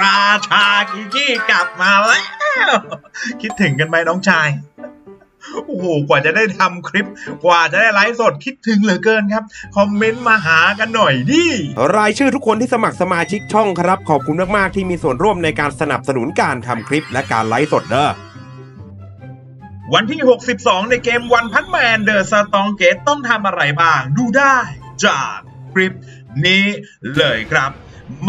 ราชากิกี้กลับมาแล้วคิดถึงกันไหมน้องชายโอ้โหกว่าจะได้ทำคลิป กว่าจะได้ไลฟ์สดคิดถึงเหลือเกินครับ คอมเมนต์มาหากันหน่อยดิรายชื่อทุกคนที่สมัครสมาชิกช่องครับ ขอบคุณมาก ๆ ที่มีส่วนร่วมในการสนับสนุนการทำคลิปและการไลฟ์สดเด้อวันที่ 62 ในเกมวันพันแมนเดอะสตองเกตต้องทำอะไรบ้าง ดูได้จากคลิปนี้เลยครับ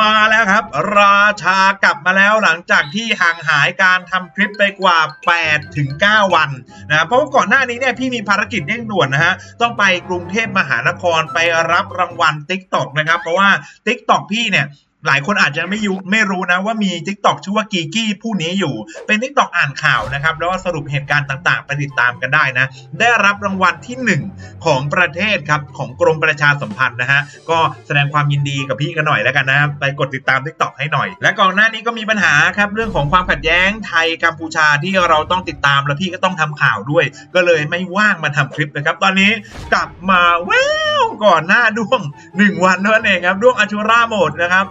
มาแล้วครับ ราชากลับมาแล้วหลังจากที่ห่างหายการทำคลิปไปกว่า 8 ถึง 9 วันนะเพราะว่าก่อนหน้านี้เนี่ยพี่มีภารกิจเร่งด่วนนะฮะต้องไปกรุงเทพมหานครไปรับรางวัล Tik t o อกนะครับ เพราะว่า Tik t o อกพี่เนี่ย หลายคนอาจจะไม่ยูไม่รู้นะว่ามี t ิ k t o k ชื่อว่ากีกี้ผู้นี้อยู่ เป็น t ิ k t o k อ่านข่าวนะครับแล้วก็สรุปเหตุการณ์ต่างๆ ไปติดตามกันได้นะ ได้รับรางวัลที่ 1 ของประเทศครับของกรมประชาสัมพันธ์นะฮะก็แสดงความยินดีกับพี่กันหน่อยแล้วกันนะไปกดติดตาม t ิ k t o k ให้หน่อย และก่อนหน้านี้ก็มีปัญหาครับเรื่องของความขัดแย้งไทยกัมพูชาที่เราต้องติดตามแล้วพี่ก็ต้องทำข่าวด้วย ก็เลยไม่ว่างมาทำคลิปนะครับตอนนี้กลับมาแว้าวก่อนหน้าด้วง 1 วันเท่านั้นเองครับด้วงอัชูราโหมดนะครับ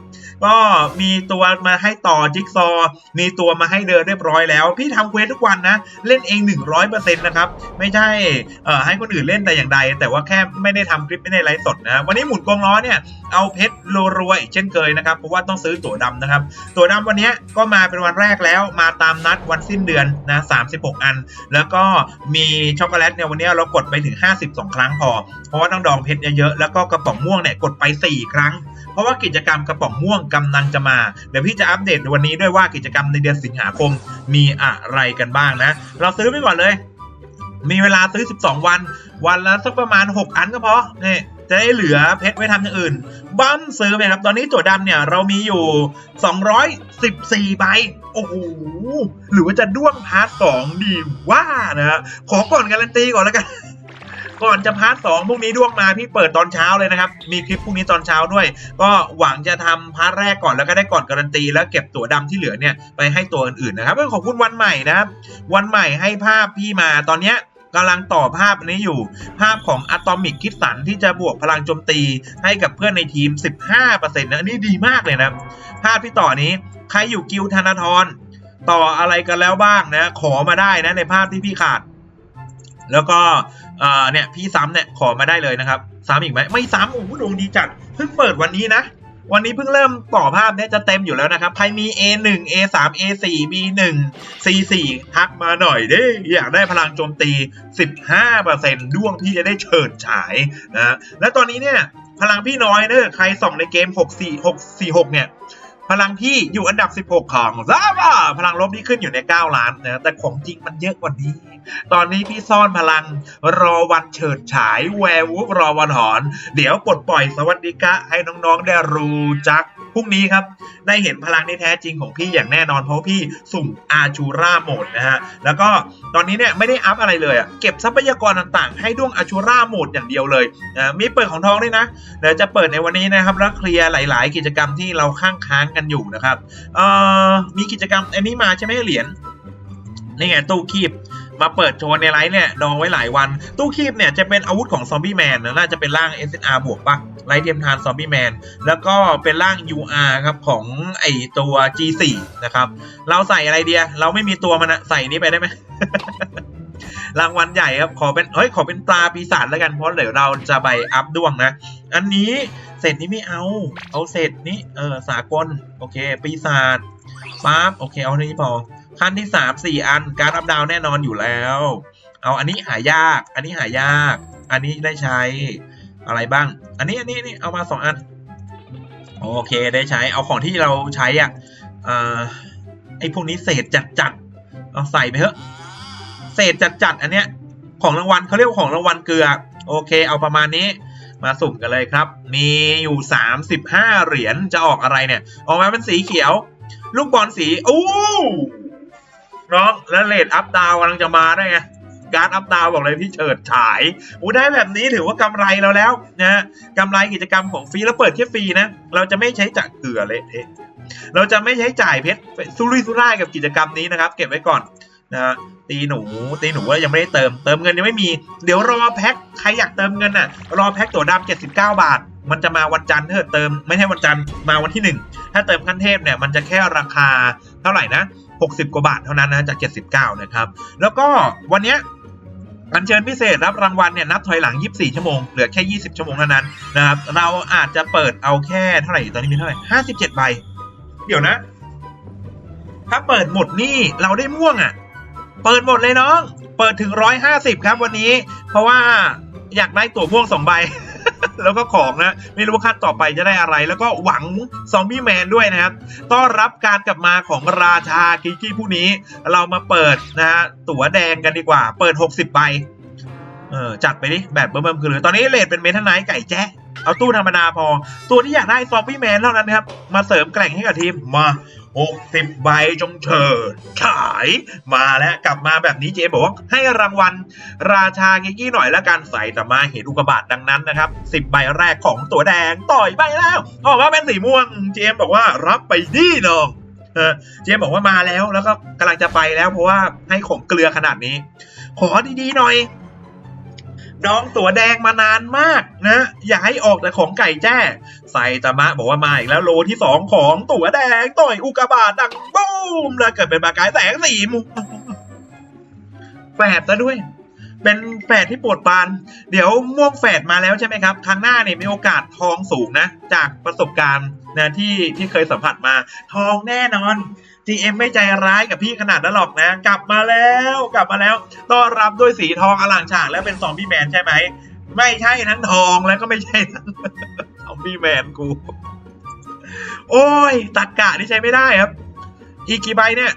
ก็มีตัวมาให้ต่อจิ๊กซอว์มีตัวมาให้เดินเรียบร้อยแล้ว พี่ทำเควสทุกวันนะ เล่นเอง 100%นะครับ ไม่ใช่เอ่อให้คนอื่นเล่นแต่อย่างใด แต่ว่าแค่ไม่ได้ทำคลิปไม่ได้ไลฟ์สดนะวันนี้หมุนกองล้อเนี่ยเอาเพชรรัวๆอีกเช่นเคยนะครับ เพราะว่าต้องซื้อตั๋วดำนะครับ ตั๋วดำวันนี้ก็มาเป็นวันแรกแล้ว มาตามนัดวันสิ้นเดือนนะ36 อัน แล้วก็มีช็อกโกแลตเนี่ยวันนี้เรากดไปถึง 52 ครั้งพอ เพราะว่าต้องดองเพชรเยอะๆ แล้วก็กระป๋องม่วงเนี่ยกดไป 4 ครั้ง เพราะว่ากิจกรรมกระป๋องม่วงกำลังจะมา เดี๋ยวพี่จะอัปเดตวันนี้ด้วยว่ากิจกรรมในเดือนสิงหาคมมีอะไรกันบ้างนะ เราซื้อไปก่อนเลย มีเวลาซื้อ 12 วัน วันละสักประมาณ 6 อันก็พอนี่จะได้เหลือเพชรไว้ทำอย่างอื่น บัมซื้อไปครับ ตอนนี้ตัวดำเนี่ยเรามีอยู่ 214 ใบ โอ้โห หรือว่าจะด้วงพาร์ทสองดีว่านะฮะขอก่อนการันตีก่อนแล้วกัน ก่อนจะพาร์ทสองพรุ่งนี้ด้วงมาพี่เปิดตอนเช้าเลยนะครับ มีคลิปพรุ่งนี้ตอนเช้าด้วย ก็หวังจะทำพาร์ทแรกก่อนแล้วก็ได้ก่อนการันตี แล้วเก็บตั๋วดำที่เหลือเนี่ยไปให้ตัวอื่นๆนะครับขอบคุณวันใหม่นะครับวันใหม่ให้ภาพพี่มาตอนเนี้ยกำลังต่อภาพนี้อยู่ ภาพของอะตอมิกคิดสันที่จะบวกพลังโจมตีให้กับเพื่อนในทีม 15%นะอันนี้ดีมากเลยนะภาพที่ต่อนี้ใครอยู่กิลธนาธรต่ออะไรกันแล้วบ้างนะ ขอมาได้นะในภาพที่พี่ขาด แล้วก็ อ่อเนี่ยพี่ซ้ำเนี่ยขอมาได้เลยนะครับ ซ้ำอีกไหมไม่ซ้ำโอ้โหดวงดีจัดเพิ่งเปิดวันนี้นะ วันนี้เพิ่งเริ่มต่อภาพเนี่ยจะเต็มอยู่แล้วนะครับ ใครมี A1 A3 A4 B1 C4 ทักมาหน่อยด้อยากได้พลังโจมตี 15%ด้วงพี่จะได้เฉิดฉายนะและตอนนี้เนี่ยพลังพี่น้อยเนอะใครส่องในเกม 6 4 6 4 6เนี่ย พลังพี่อยู่อันดับ 16 ของซาบ้าพลังลบที่ขึ้นอยู่ใน 9 ล้านนะแต่ของจริงมันเยอะกว่านี้ ตอนนี้พี่ซ่อนพลังรอวันเฉิดฉายแวร์วูฟรอวันหอน เดี๋ยวปลดปล่อยสวัสดิกะให้น้องๆได้รู้จัก พรุ่งนี้ครับ ได้เห็นพลังที่แท้จริงของพี่อย่างแน่นอน เพราะพี่สุ่มอาชูราโหมดนะฮะ แล้วก็ตอนนี้เนี่ยไม่ได้อัพอะไรเลยอะเก็บทรัพยากรต่างๆ ให้ด้วงอาชูราโหมดอย่างเดียวเลยนะมีเปิดของทองด้วยนะ เดี๋ยวจะเปิดในวันนี้นะครับ แล้วเคลียร์หลาย ๆ กิจกรรมที่เราข้างค้างกันอยู่นะครับเอ่อมีกิจกรรมอันนี้มาใช่ไหมเหรียญนี่ไงตู้คีบมาเปิดโชว์ในไลฟ์เนี่ยดองไว้หลายวัน ตู้คีบเนี่ยจะเป็นอาวุธของซอมบี้แมนนะน่าจะเป็นร่าง SNR บวกปะ ไลท์เทียมทานซอมบี้แมนแล้วก็เป็นร่าง UR ครับของไอตัว G4 นะครับ เราใส่อะไรเดียเราไม่มีตัวมันอะใส่นี้ไปได้ไหมรางวัลใหญ่ครับ ขอเป็นเฮ้ยขอเป็นปลาปีศาจแล้วกันเพราะเดี๋ยวเราจะไปอัพดวงนะ อันนี้เศษนี้ไม่เอา เอาเศษนี้เออสากลโอเค ปีศาจปั๊บโอเค เอานี้พอขั้นที่สามสี่อันการอัพดาวแน่นอนอยู่แล้ว เอาอันนี้หายาก อันนี้หายาก อันนี้ได้ใช้ อะไรบ้าง อันนี้อันนี้นี่เอามาสองอัน โอเคได้ใช้เอาของที่เราใช้อะอ่าไอพวกนี้เศษจัดจัดเอาใส่ไปเถอะเศษจัดจัดอันเนี้ยของรางวัลเขาเรียกของรางวัลเกลือ โอเค เอาประมาณนี้มาสุ่มกันเลยครับ มีอยู่ 35 เหรียญจะออกอะไรเนี่ย ออกมาเป็นสีเขียว ลูกบอลสีอู้น้องแล้วเลดอัพดาวกำลังจะมาได้ไง การอัพดาวบอกเลยพี่เฉิดฉายอู้ได้แบบนี้ถือว่ากำไรเราแล้วนะฮะกำไรกิจกรรมของฟรีแล้วเปิดแค่ฟรีนะเราจะไม่ใช้จ่ายเกลือเละเทะเราจะไม่ใช้จ่ายเพชรซุรุ่ยซุร่ายกับกิจกรรมนี้นะครับ เก็บไว้ก่อนนะฮะตีหนูตีหนูว่ายังไม่ได้เติมเติมเงินยังไม่มี เดี๋ยวรอแพ็คใครอยากเติมเงินน่ะ รอแพ็คตัวดำ79 บาท มันจะมาวันจันทร์ถ้าเกิดเติมไม่ใช่วันจันทร์มาวันที่หนึ่งถ้าเติมขั้นเทพเนี่ยมันจะแค่ราคาเท่าไหร่นะ60 กว่าบาทเท่านั้นนะจาก 79 นะครับ แล้วก็วันเนี้ย อัญเชิญพิเศษรับรางวัลเนี่ยนับถอยหลัง 24 ชั่วโมง เหลือแค่ 20 ชั่วโมงเท่านั้นนะครับ เราอาจจะเปิดเอาแค่เท่าไหร่ตอนนี้มีเท่าไหร่ 57 ใบ เดี๋ยวนะ ถ้าเปิดหมดนี่เราได้ม่วงอะ เปิดหมดเลยน้อง เปิดถึง 150 ครับวันนี้ เพราะว่าอยากได้ตั๋วม่วงสองใบ แล้วก็ของนะ ไม่รู้ว่าขั้นต่อไปจะได้อะไร แล้วก็หวังซอมบี้แมนด้วยนะครับ ต้อนรับการกลับมาของราชากิกี้ผู้นี้ เรามาเปิดนะฮะตั๋วแดงกันดีกว่า เปิด 60ใบเออจัดไปดิแบบเบิ่มๆคือเลยตอนนี้เลทเป็นเมทันไนท์ไก่แจ๊ะเอาตู้ธรรมดาพอ ตัวที่อยากได้ซอมบี้แมนเท่านั้นนะครับ มาเสริมแกร่งให้กับทีมมา 60 ใบจงเชิญขายมาแล้วกลับมาแบบนี้เจมบอกว่าให้รางวัลราชากิกกี้หน่อยละกันใส่แต่มาเห็นอุกบาตดังนั้นนะครับ 10 ใบแรกของตัวแดงต่อยใบแล้วออกมาเป็นสีม่วงเจมบอกว่ารับไปดีน้องเออเจมบอกว่ามาแล้วแล้วก็กำลังจะไปแล้วเพราะว่าให้ของเกลือขนาดนี้ ขอดีๆหน่อย น้องตัวแดงมานานมากนะอย่าให้ออกแต่ของไก่แจ้ไซตามะบอกว่ามาอีกแล้วโลที่สองของตัวแดงต่อยอุกาบาตดังบูมแล้วเกิดเป็นประกายแสงสีมุมแฝดซะด้วย เป็นแฝดที่ปวดปาน เดี๋ยวม่วงแฝดมาแล้วใช่ไหมครับครั้งหน้าเนี่ยมีโอกาสทองสูงนะ จากประสบการณ์นะที่ที่เคยสัมผัสมาทองแน่นอน GM ไม่ใจร้ายกับพี่ขนาดนั้นหรอกนะ กลับมาแล้วกลับมาแล้วต้อนรับด้วยสีทองอลางฉากแล้วเป็นซอมบี้แมนใช่ไหม ไม่ใช่ทั้งทองแล้วก็ไม่ใช่ทั้งซอมบี้แมนกู โอ้ยตักกะนี่ใช้ไม่ได้ครับ อีกกี่ใบเนี่ย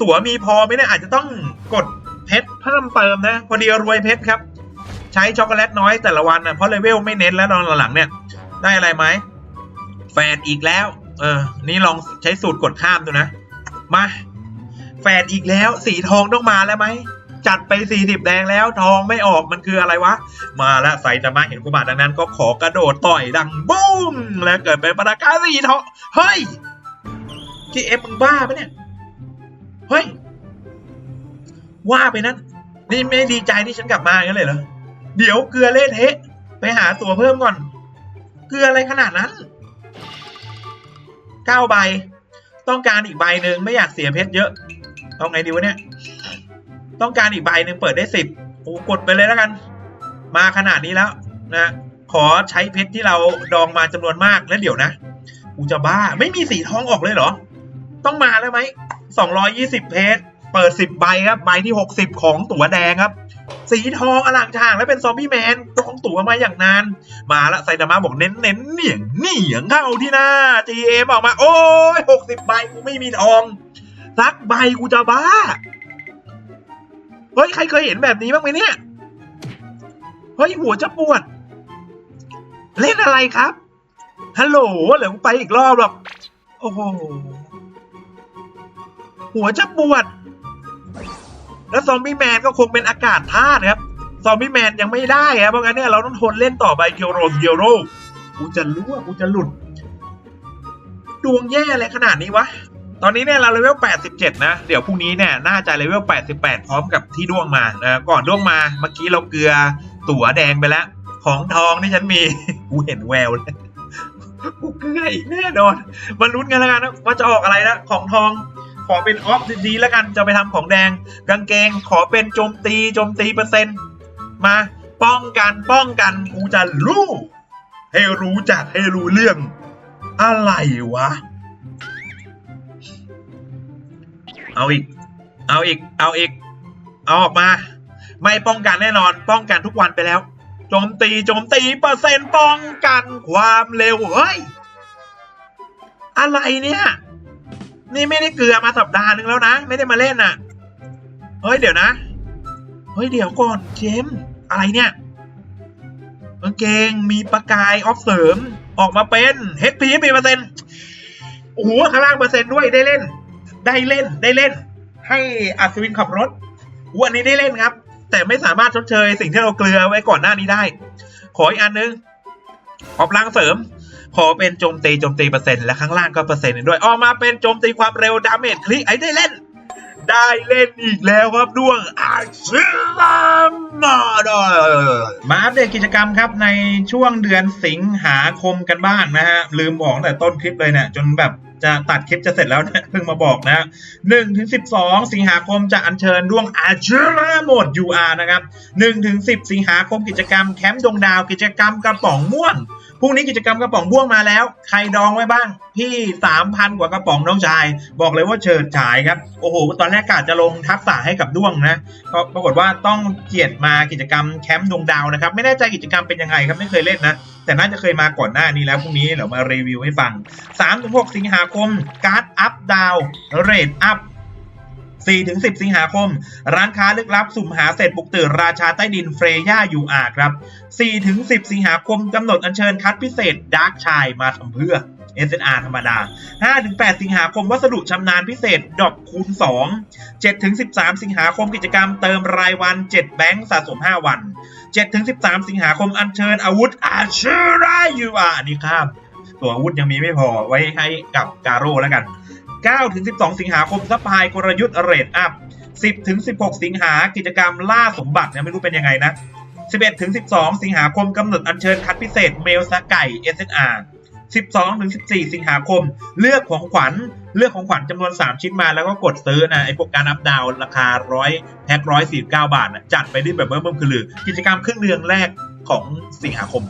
ตั๋วมีพอไหมเนี่ยอาจจะต้องกดเพชรเพิ่มเติมนะ พอดีรวยเพชรครับ ใช้ช็อกโกแลตน้อยแต่ละวันนะเพราะเลเวลไม่เน้นแล้วตอนหลังเนี่ยได้อะไรไหมแฟนอีกแล้ว เออ นี่ลองใช้สูตรกดข้ามดูนะ มา แฟนอีกแล้วสีทองต้องมาแล้วไหม จัดไป 40 แดงแล้วทองไม่ออกมันคืออะไรวะ มาแล้วใส่จะมาเห็นกุบาทดังนั้นก็ขอกระโดดต่อยดังบูมแล้วเกิดเป็นปรากาสีทอง เฮ้ย GM มึงบ้าปะเนี่ย เฮ้ย ว่าไปนั่นนี่ไม่ดีใจที่ฉันกลับมาอย่างนั้นเลยเหรอ เดี๋ยวเกลือเละเทะ ไปหาตั๋วเพิ่มก่อน เกลืออะไรขนาดนั้น เก้าใบ ต้องการอีกใบหนึ่งไม่อยากเสียเพชรเยอะเอาไงดีวะเนี่ย ต้องการอีกใบหนึ่งเปิดได้สิบโอ้กดไปเลยแล้วกัน มาขนาดนี้แล้วนะขอใช้เพชรที่เราดองมาจำนวนมากแล้วเดี๋ยวนะกูจะบ้าไม่มีสีทองออกเลยเหรอ ต้องมาแล้วไหมสองร้อยี่สิบเพชรเปิดสิบใบครับใบที่หกสิบของตั๋วแดงครับ สีทองอลังฉางและเป็นซอมบี้แมนจองตั๋วมาอย่างนาน มาละไซดามาบอกเน้นเน้นเหนียงเหนียงเข้าที่หน้า GM ออกมา โอ้ยหกสิบใบกูไม่มีทองสักใบกูจะบ้า เฮ้ย ใครเคยเห็นแบบนี้บ้างไหมเนี่ย เฮ้ย หัวจะปวด เล่นอะไรครับฮัลโหลเดี๋ยวกูไปอีกรอบหรอก โอ้โห หัวจะปวด แล้วซอมบี้แมนก็คงเป็นอากาศธาตุครับซอมบี้แมนยังไม่ได้ครับเพราะงั้นเนี่ยเราต้องทนเล่นต่อไปเกียวโรเกียวโรกูจะรั่วกูจะหลุด ดวงแย่อะไรขนาดนี้วะ ตอนนี้เนี่ยเราเลเวล 87 นะ เดี๋ยวพรุ่งนี้เนี่ยน่าจะเลเวล 88 พร้อมกับที่ดวงมานะก่อนดวงมาเมื่อกี้เราเกลือตั๋วแดงไปแล้ว ของทองที่ฉันมี กูเห็นแววเลยกูเกลืออีกแน่นอนมาลุ้นกันแล้วกันนะว่าจะออกอะไรนะของทอง ขอเป็นออฟดีๆแล้วกันจะไปทำของแดง กางเกงขอเป็นโจมตีโจมตีเปอร์เซ็นต์มาป้องกันป้องกันกูจะรู้ให้รู้จักให้รู้เรื่อง อะไรวะ เอาอีก เอาอีก เอาอีก เอาออกมา ไม่ป้องกันแน่นอน ป้องกันทุกวันไปแล้ว โจมตีโจมตีเปอร์เซ็นต์ป้องกันความเร็วเฮ้ย อะไรเนี่ย นี่ไม่ได้เกลือมาสัปดาห์นึงแล้วนะ ไม่ได้มาเล่นน่ะ เฮ้ยเดี๋ยวนะ เฮ้ยเดี๋ยวก่อนเจมส์อะไรเนี่ยกางเกงมีประกายออฟเสริมออกมาเป็น HP มีเปอร์เซ็นต์โอ้โหข้างล่างเปอร์เซ็นต์ด้วยได้เล่น ได้เล่นได้เล่น ให้อัศวินขับรถวันนี้ได้เล่นครับ แต่ไม่สามารถชดเชยสิ่งที่เราเกลือไว้ก่อนหน้านี้ได้ ขออีกอันนึงออกพลังเสริม ขอเป็นโจมตีโจมตีเปอร์เซ็นต์และข้างล่างก็เปอร์เซ็นต์ด้วย ออกมาเป็นโจมตีความเร็วดาเมจคลิกไอ้ได้เล่น ได้เล่นอีกแล้วครับด้วงอาชิลามาดมาอัปเดตกิจกรรมครับในช่วงเดือนสิงหาคมกันบ้างนะฮะ ลืมบอกตั้งแต่ต้นคลิปเลยเนี่ยจนแบบจะตัดคลิปจะเสร็จแล้วนะเพิ่งมาบอกนะ1ถึง12 สิงหาคมจะอัญเชิญดวงอาชิลาโหมด UR นะครับ1ถึง10 สิงหาคมกิจกรรมแคมป์ดวงดาวกิจกรรมกระป๋องม่วง พรุ่งนี้กิจกรรมกระป๋องบ้วงมาแล้ว ใครดองไว้บ้าง พี่ 3,000 กว่ากระป๋องน้องชาย บอกเลยว่าเฉิดฉายครับ โอ้โห ตอนแรกกะจะลงทักษะให้กับด้วงนะก็ปรากฏว่าต้องเจียดมากิจกรรมแคมป์ดวงดาวนะครับ ไม่แน่ใจกิจกรรมเป็นยังไงครับไม่เคยเล่นนะ แต่น่าจะเคยมาก่อนหน้านี้แล้วพรุ่งนี้เดี๋ยวมารีวิวให้ฟัง 3-6 สิงหาคมการ์ดอัพดาวเรทอัพ 4-10 สิงหาคม ร้านค้าลึกลับสุ่มหาเศษบุกตื่นราชาใต้ดินเฟรย่ายูอาครับ4-10 สิงหาคมกำหนดอัญเชิญคัดพิเศษดาร์กชายมาทำเพื่อ SNR ธรรมดา 5-8 สิงหาคมวัสดุชำนาญพิเศษ ดอกคูณ 2 7-13 สิงหาคมกิจกรรมเติมรายวัน 7 แบงค์สะสม 5 วัน 7-13 สิงหาคมอัญเชิญอาวุธอาชรายูอาร์นี่ครับ ตัวอาวุธยังมีไม่พอไว้ให้กับการโร่แล้วกัน 9ถึง12 สิงหาคมสปายกลยุทธ์เรทอัพ 10ถึง16 สิงหากิจกรรมล่าสมบัติเนี่ยไม่รู้เป็นยังไงนะ 11ถึง12 สิงหาคมกำหนดอัญเชิญคัดพิเศษเมลสไก่ SNR 12ถึง14 สิงหาคม เลือกของขวัญ เลือกของขวัญจำนวน 3 ชิ้นมาแล้วก็กดซื้อนะไอพวกการอัพดาวราคา 100แพ็ค149 บาทนะจัดไปได้แบบเบิ่มๆคือลือกิจกรรมครึ่งเดือนแรกของสิงหาคม